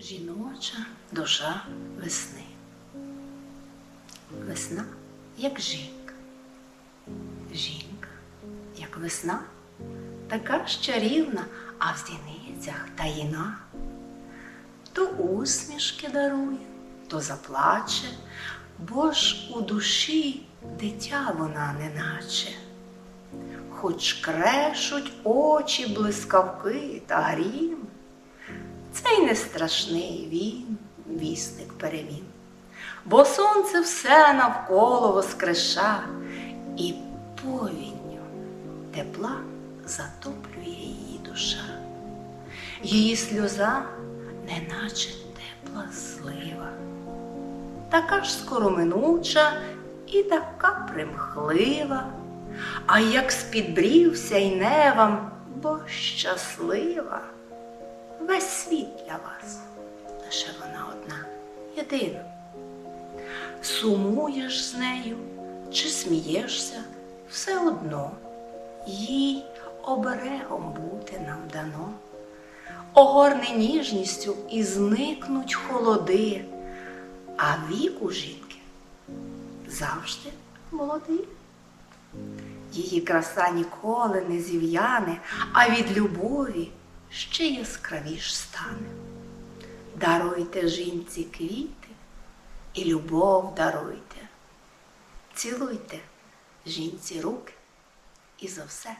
Жіноча душа весни. Весна, як жінка. Жінка, як весна, така ж чарівна, а в зіницях таїна. То усмішки дарує, то заплаче, бо ж у душі дитя вона неначе. Хоч крешуть очі блискавки та грім, цей не страшний він, вісник перемін. Бо сонце все навколо воскреша, і повінню тепла затоплює її душа. Її сльоза, неначе тепла злива, така ж скороминуча і така примхлива, а як з-під брів сяйне вам, бо щаслива весь світ для вас, лише вона одна, єдина. Сумуєш з нею чи смієшся, все одно їй оберегом бути нам дано. Огорне ніжністю і зникнуть холоди, а вік у жінки завжди молодий. Її краса ніколи не зів'яне, а від любові ще яскравіш стане. Даруйте жінці квіти і любов даруйте. Цілуйте жінці руки і за все